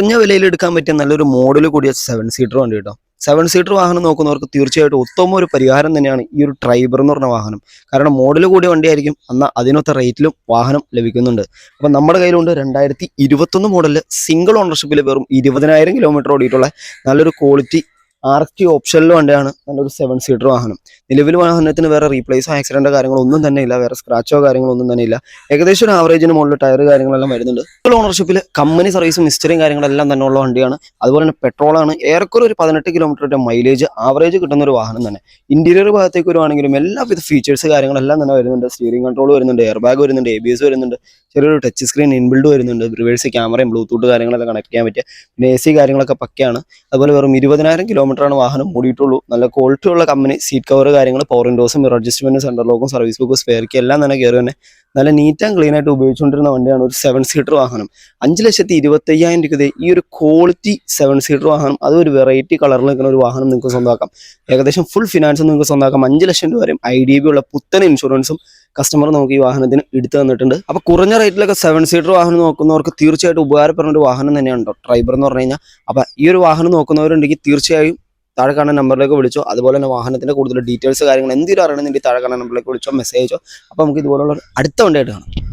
കുറഞ്ഞ വിലയിൽ എടുക്കാൻ പറ്റിയ നല്ലൊരു മോഡൽ കൂടിയ സെവൻ സീറ്റർ വണ്ടി കേട്ടോ. സെവൻ സീറ്റർ വാഹനം നോക്കുന്നവർക്ക് തീർച്ചയായിട്ടും ഉത്തമ ഒരു പരിഹാരം തന്നെയാണ് ഈ ഒരു ട്രൈബർ എന്ന് പറഞ്ഞ വാഹനം. കാരണം മോഡൽ കൂടിയ വണ്ടിയായിരിക്കും എന്നാൽ അതിനൊത്ത റേറ്റിലും വാഹനം ലഭിക്കുന്നുണ്ട്. അപ്പം നമ്മുടെ കയ്യിലുണ്ട് രണ്ടായിരത്തി ഇരുപത്തൊന്ന് മോഡലിൽ സിംഗിൾ ഓണർഷിപ്പിൽ വെറും ഇരുപതിനായിരം കിലോമീറ്റർ ഓടിയിട്ടുള്ള നല്ലൊരു ക്വാളിറ്റി ആർ ടി ഓപ്ഷനിൽ വണ്ടിയാണ് നല്ലൊരു സെവൻ സീറ്റർ വാഹനം. നിലവിൽ വാഹനത്തിന് വേറെ റീപ്ലേസോ ആക്സിഡന്റോ കാര്യങ്ങളൊന്നും തന്നെ ഇല്ല. വേറെ സ്ക്രാച്ചോ കാര്യങ്ങളൊന്നും തന്നെ ഇല്ല. ഏകദേശം ഒരു ആവറേജിന് മുകളിൽ ടയർ കാര്യങ്ങളെല്ലാം വരുന്നുണ്ട്. ഫുൾ ഓണർഷിപ്പിൽ കമ്പനി സർവീസും ഹിസ്റ്ററിയും കാര്യങ്ങളെല്ലാം തന്നെ ഉള്ള വണ്ടിയാണ്. അതുപോലെ തന്നെ പെട്രോളാണ് ഏറെക്കുറെ ഒരു പതിനെട്ട് കിലോമീറ്ററിന്റെ മൈലേജ് ആവറേജ് കിട്ടുന്ന ഒരു വാഹനം തന്നെ. ഇന്റീരിയർ ഭാഗത്തേക്ക് വരുവാണെങ്കിലും എല്ലാവിധ ഫീച്ചേഴ്സ് കാര്യങ്ങളെല്ലാം തന്നെ വരുന്നുണ്ട്. സ്റ്റിയറിംഗ് കൺട്രോൾ വരുന്നുണ്ട് എയർ ബാഗ് വരുന്നുണ്ട് എ ബി എസ് വരുന്നുണ്ട്. ചെറിയൊരു ടച്ച് സ്ക്രീൻ ഇൻബിൽഡ് വരുന്നുണ്ട്. റിവേഴ്സ് ക്യാമറയും ബ്ലൂടൂത്ത് കാര്യങ്ങളൊക്കെ കണക്ട് ചെയ്യാൻ പറ്റിയ പിന്നെ എ സി കാര്യങ്ങളൊക്കെ പക്കയാണ്. അതുപോലെ വെറും ഇരുപതിനായിരം കിലോമീറ്റർ ആണ് വാഹനം ഓടിയിട്ടുള്ളൂ. നല്ല ക്വാളിറ്റി ഉള്ള കമ്പനി സീറ്റ് കവർ കാര്യങ്ങൾ പവർ വിൻഡോസും മിറർ അഡ്ജസ്റ്റ്മെന്റ് സെന്റർ ലോക്കും സർവീസ് ബുക്ക് സ്പെയർക്ക് എല്ലാം തന്നെ കയറി തന്നെ നല്ല നീറ്റ് ആൻഡ് ക്ലീൻ ആയിട്ട് ഉപയോഗിച്ചുകൊണ്ടിരുന്ന വണ്ടിയാണ് ഒരു സെവൻ സീറ്റർ വാഹനം. അഞ്ച് ലക്ഷത്തി ഇരുപത്തി അയ്യായിരം രൂപ ഈ ഒരു ക്വാളിറ്റി സെവൻ സീറ്റർ വാഹനം അത് ഒരു വെറൈറ്റി കളറിൽ നിൽക്കുന്ന ഒരു വാഹനം നിങ്ങൾക്ക് സ്വന്തമാക്കാം. ഏകദേശം ഫുൾ ഫിനാൻസ് നിങ്ങൾക്ക് സ്വന്തമാക്കാം. അഞ്ച് ലക്ഷം രൂപ വരെയും ഐ ഡി ബി ഉള്ള പുത്തൻ ഇൻഷുറൻസും കസ്റ്റമർ നമുക്ക് ഈ വാഹനത്തിന് എടുത്തു തന്നിട്ടുണ്ട്. അപ്പൊ കുറഞ്ഞ റേറ്റിലൊക്കെ സെവൻ സീറ്റർ വാഹനം നോക്കുന്നവർക്ക് തീർച്ചയായിട്ടും ഉപകാരപ്പെടുന്ന ഒരു വാഹനം തന്നെയാണ് ട്രൈബർ എന്ന് പറഞ്ഞു കഴിഞ്ഞാൽ അപ്പൊ ഈ ഒരു വാഹനം നോക്കുന്നവരുണ്ടെങ്കിൽ തീർച്ചയായും താഴെ കാണുന്ന നമ്പറിലേക്ക് വിളിച്ചോ. അതുപോലെ തന്നെ വാഹനത്തിന്റെ കൂടുതൽ ഡീറ്റെയിൽസ് കാര്യങ്ങൾ എന്തെങ്കിലും അറിയണമെന്നുണ്ടെങ്കിൽ താഴെ കാണുന്ന നമ്പറിലേക്ക് വിളിച്ചോ മെസ്സേജോ അപ്പോൾ നമുക്ക് ഇതുപോലുള്ള അടുത്ത വണ്ടിയായിട്ട് കാണാം.